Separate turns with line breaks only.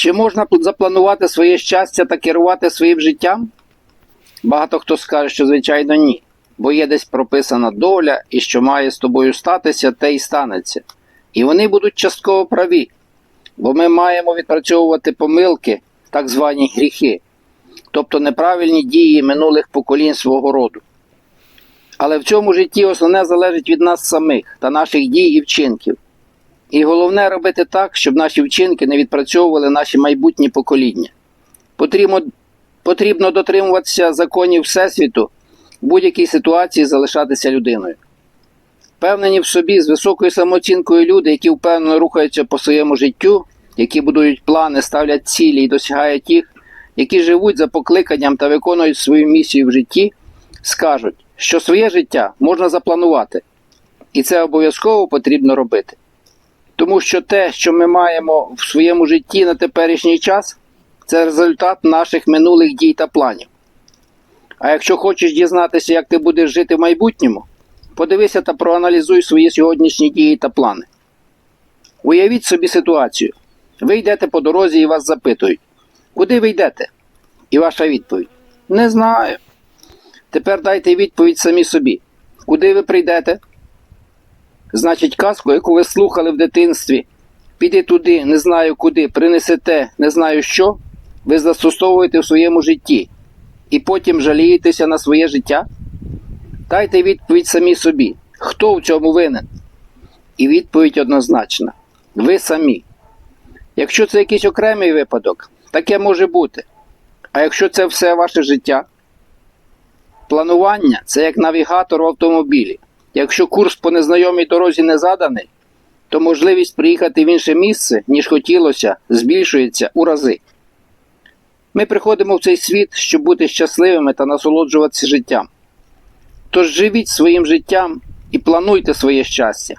Чи можна запланувати своє щастя та керувати своїм життям? Багато хто скаже, що звичайно ні, бо є десь прописана доля, і що має з тобою статися, те й станеться. І вони будуть частково праві, бо ми маємо відпрацьовувати помилки, так звані гріхи, тобто неправильні дії минулих поколінь свого роду. Але в цьому житті основне залежить від нас самих та наших дій і вчинків. І головне робити так, щоб наші вчинки не відпрацьовували наші майбутні покоління. Потрібно, потрібно дотримуватися законів Всесвіту, в будь-якій ситуації залишатися людиною. Впевнені в собі з високою самооцінкою люди, які впевнено рухаються по своєму життю, які будують плани, ставлять цілі і досягають їх, які живуть за покликанням та виконують свою місію в житті, скажуть, що своє життя можна запланувати, і це обов'язково потрібно робити. Тому що те, що ми маємо в своєму житті на теперішній час, це результат наших минулих дій та планів. А якщо хочеш дізнатися, як ти будеш жити в майбутньому, подивися та проаналізуй свої сьогоднішні дії та плани. Уявіть собі ситуацію. Ви йдете по дорозі і вас запитують, куди ви йдете? І ваша відповідь: Не знаю. Тепер дайте відповідь самі собі. Куди ви прийдете? Значить, казку, яку ви слухали в дитинстві, піди туди, не знаю куди, принесете, не знаю що, ви застосовуєте в своєму житті і потім жалієтеся на своє життя? Дайте відповідь самі собі, хто в цьому винен? І відповідь однозначна: ви самі. Якщо це якийсь окремий випадок, таке може бути. А якщо це все ваше життя, планування це як навігатор в автомобілі. Якщо курс по незнайомій дорозі не заданий, то можливість приїхати в інше місце, ніж хотілося, збільшується у рази. Ми приходимо в цей світ, щоб бути щасливими та насолоджуватися життям. Тож живіть своїм життям і плануйте своє щастя.